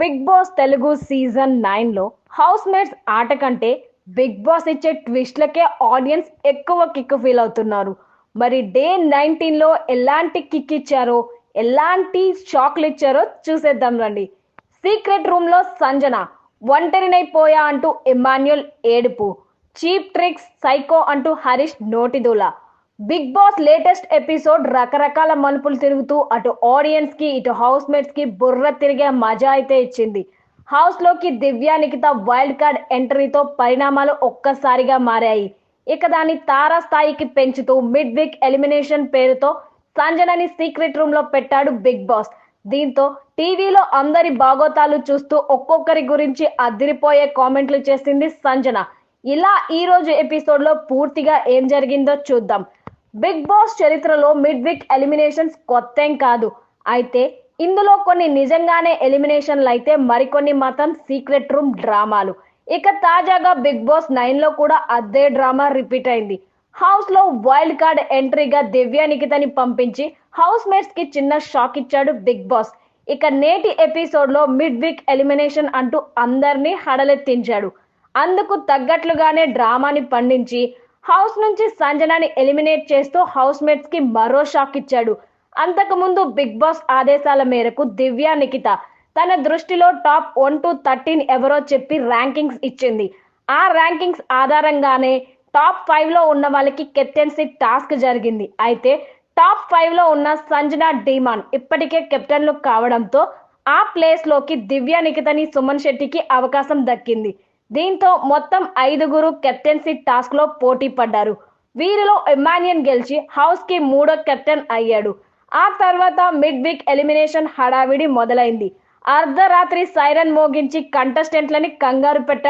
Big Boss Telugu season నైన్లో housemates ఆట కంటే బిగ్ బాస్ ఇచ్చే ట్విస్ట్లకే ఆడియన్స్ ఎక్కువ కిక్ ఫీల్ అవుతున్నారు. మరి డే నైన్టీన్లో ఎలాంటి కిక్ ఇచ్చారో ఎలాంటి షాక్లు ఇచ్చారో చూసేద్దాం రండి. సీక్రెట్ రూమ్లో సంజన ఒంటరినైపోయా అంటూ ఎమాన్యుల్ ఏడుపు. చీప్ ట్రిక్స్ సైకో అంటూ హరీష్ నోటిదూల బిగ్ బాస్ లేటెస్ట్ ఎపిసోడ్ రకరకాల మలుపులు తిరుగుతూ అటు ఆడియన్స్కి ఇటు హౌస్ మేట్స్కి బుర్ర తిరిగే మజా అయితే ఇచ్చింది. హౌస్లోకి దివ్యా నిఖిత వైల్డ్ కార్డ్ ఎంట్రీతో పరిణామాలు ఒక్కసారిగా మారాయి. ఇక దాన్ని తారా స్థాయికి పెంచుతూ మిడ్ వీక్ ఎలిమినేషన్ పేరుతో సంజనని సీక్రెట్ రూమ్లో పెట్టాడు బిగ్ బాస్. దీంతో టీవీలో అందరి బాగోతాలు చూస్తూ ఒక్కొక్కరి గురించి అదిరిపోయే కామెంట్లు చేసింది సంజన. ఇలా ఈ రోజు ఎపిసోడ్లో పూర్తిగా ఏం జరిగిందో చూద్దాం. బిగ్ బాస్ చరిత్రలో మిడ్ వీక్ ఎలిమినేషన్స్ కొత్తేం కాదు. అయితే ఇందులో కొన్ని నిజంగానే ఎలిమినేషన్లు అయితే మరికొన్ని మాత్రం సీక్రెట్ రూమ్ డ్రామాలు. ఇక తాజాగా బిగ్ బాస్ నైన్లో కూడా అదే డ్రామా రిపీట్ అయింది. హౌస్లో వైల్డ్ కార్డ్ ఎంట్రీగా దివ్య నిఖితని పంపించి హౌస్ మేట్స్కి చిన్న షాక్ ఇచ్చాడు బిగ్ బాస్. ఇక నేటి ఎపిసోడ్లో మిడ్ వీక్ ఎలిమినేషన్ అంటూ అందరినీ హడలెత్తించాడు. అందుకు తగ్గట్లుగానే డ్రామాని పండించి హౌస్ నుంచి సంజనాని ఎలిమినేట్ చేస్తూ హౌస్ మేట్స్కి మరో షాక్ ఇచ్చాడు. అంతకుముందు బిగ్ బాస్ ఆదేశాల మేరకు దివ్య నిఖిత తన దృష్టిలో టాప్ వన్ టు థర్టీన్ ఎవరో చెప్పి ర్యాంకింగ్స్ ఇచ్చింది. ఆ ర్యాంకింగ్స్ ఆధారంగానే టాప్ ఫైవ్లో ఉన్న వాళ్ళకి కెప్టెన్సీ టాస్క్ జరిగింది. అయితే టాప్ ఫైవ్లో ఉన్న సంజనా డీమాన్ ఇప్పటికే కెప్టెన్లు కావడంతో ఆ ప్లేస్లోకి దివ్య నిఖితని సుమన్ శెట్టికి అవకాశం దక్కింది. దీంతో మొత్తం ఐదుగురు కెప్టెన్సీ టాస్క్లో పోటీ పడ్డారు. వీరిలో ఎమానియన్ గెలిచి హౌస్కి మూడో కెప్టెన్ అయ్యాడు. ఆ తర్వాత మిడ్ వీక్ ఎలిమినేషన్ హడావిడి మొదలైంది. అర్ధరాత్రి సైరన్ మోగించి కంటెస్టెంట్లని కంగారు పెట్టాడు